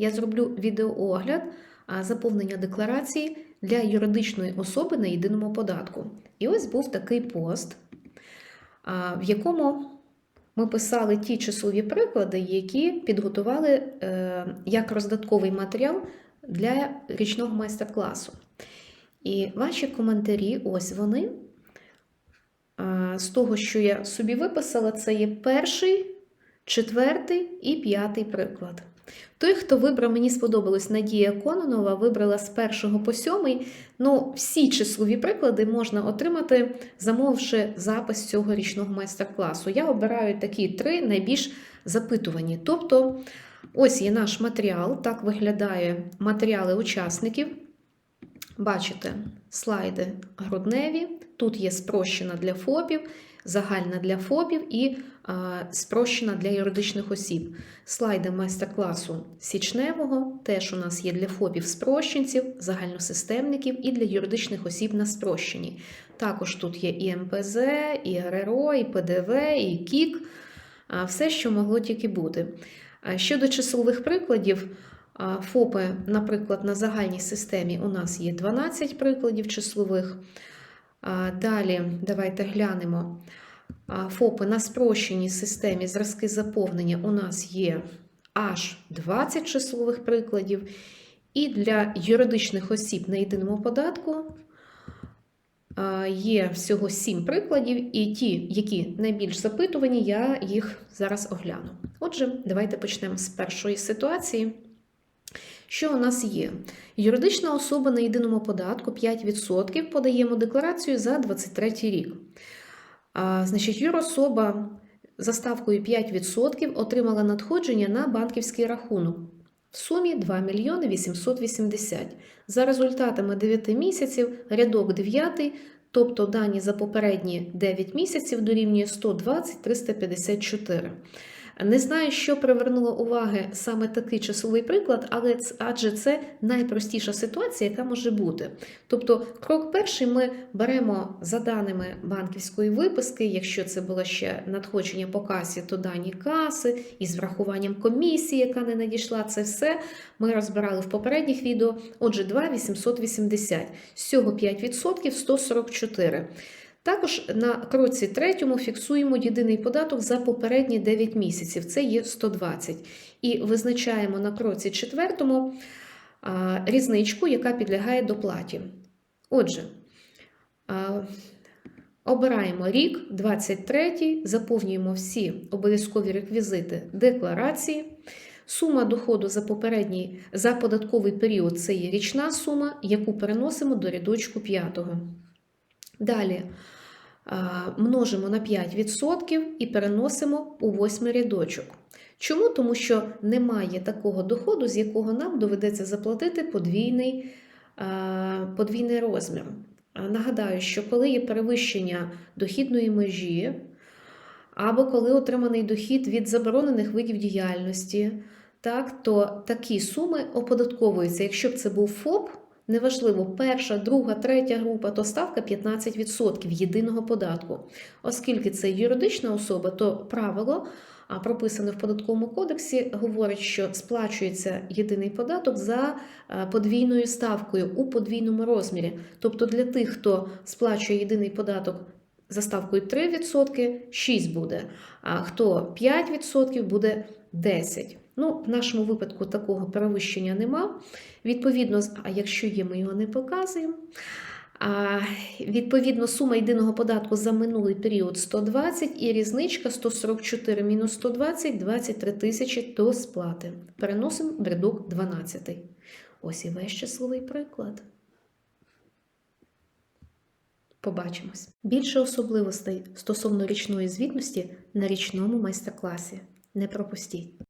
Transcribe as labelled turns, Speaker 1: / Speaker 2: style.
Speaker 1: я зроблю відеоогляд заповнення декларації для юридичної особи на єдиному податку. І ось був такий пост, в якому ми писали ті числові приклади, які підготували е, як роздатковий матеріал для річного майстер-класу. І ваші коментарі, ось вони. З того, що я собі виписала, це є перший, четвертий і п'ятий приклад. Той, хто вибрав, мені сподобалось Надія Кононова, вибрала з першого по сьомий. Ну, всі числові приклади можна отримати, замовивши запис цього річного майстер-класу. Я обираю такі три найбільш запитувані. Тобто, ось є наш матеріал, так виглядає матеріали учасників. Бачите, слайди грудневі. Тут є спрощена для ФОПів, загальна для ФОПів і а, спрощена для юридичних осіб. Слайди майстер-класу січневого теж у нас є для ФОПів спрощенців, загальносистемників і для юридичних осіб на спрощенні. Також тут є і МПЗ, і РРО, і ПДВ, і КІК, все, що могло тільки бути. Щодо числових прикладів, ФОПи, наприклад, на загальній системі у нас є 12 прикладів числових. Далі давайте глянемо. ФОПи на спрощеній системі зразки заповнення у нас є аж 20 числових прикладів. І для юридичних осіб на єдиному податку є всього 7 прикладів, і ті, які найбільш запитувані, я їх зараз огляну. Отже, давайте почнемо з першої ситуації. Що у нас є? Юридична особа на єдиному податку 5% подаємо декларацію за 23 рік. А, Значить, юрособа за ставкою 5% отримала надходження на банківський рахунок в сумі 2 мільйони 880. За результатами 9 місяців рядок 9, тобто дані за попередні 9 місяців дорівнює 120 354. Не знаю, що привернуло уваги саме такий часовий приклад, але адже це найпростіша ситуація, яка може бути. Тобто, крок перший ми беремо за даними банківської виписки, якщо це було ще надходження по касі, то дані каси із врахуванням комісії, яка не надійшла, це все ми розбирали в попередніх відео. Отже, 2,880. З цього 5% 144. Також на кроці третьому фіксуємо єдиний податок за попередні 9 місяців, це є 120. І визначаємо на кроці четвертому різничку, яка підлягає доплаті. Отже, обираємо рік, 23, заповнюємо всі обов'язкові реквізити декларації. Сума доходу за попередній за податковий період це є річна сума, яку переносимо до рядочку 5. Далі множимо на 5% і переносимо у восьмий рядочок. Чому? Тому що немає такого доходу, з якого нам доведеться заплатити подвійний, подвійний розмір. Нагадаю, що коли є перевищення дохідної межі, або коли отриманий дохід від заборонених видів діяльності, так, то такі суми оподатковуються. Якщо б це був ФОП, неважливо, перша, друга, третя група, то ставка 15% єдиного податку. Оскільки це юридична особа, то правило, прописане в податковому кодексі, говорить, що сплачується єдиний податок за е, подвійною ставкою у подвійному розмірі. Тобто для тих, хто сплачує єдиний податок за ставкою 3%, 6 буде, а хто 5% буде 10. Ну, в нашому випадку такого перевищення нема. Відповідно, а якщо є, ми його не показуємо. А, відповідно, сума єдиного податку за минулий період 120 і різничка 144 мінус 120 23 тисячі до сплати. Переносимо в рядок 12. Ось і весь числовий приклад. Побачимось. Більше особливостей стосовно річної звітності на річному майстер-класі. Не пропустіть!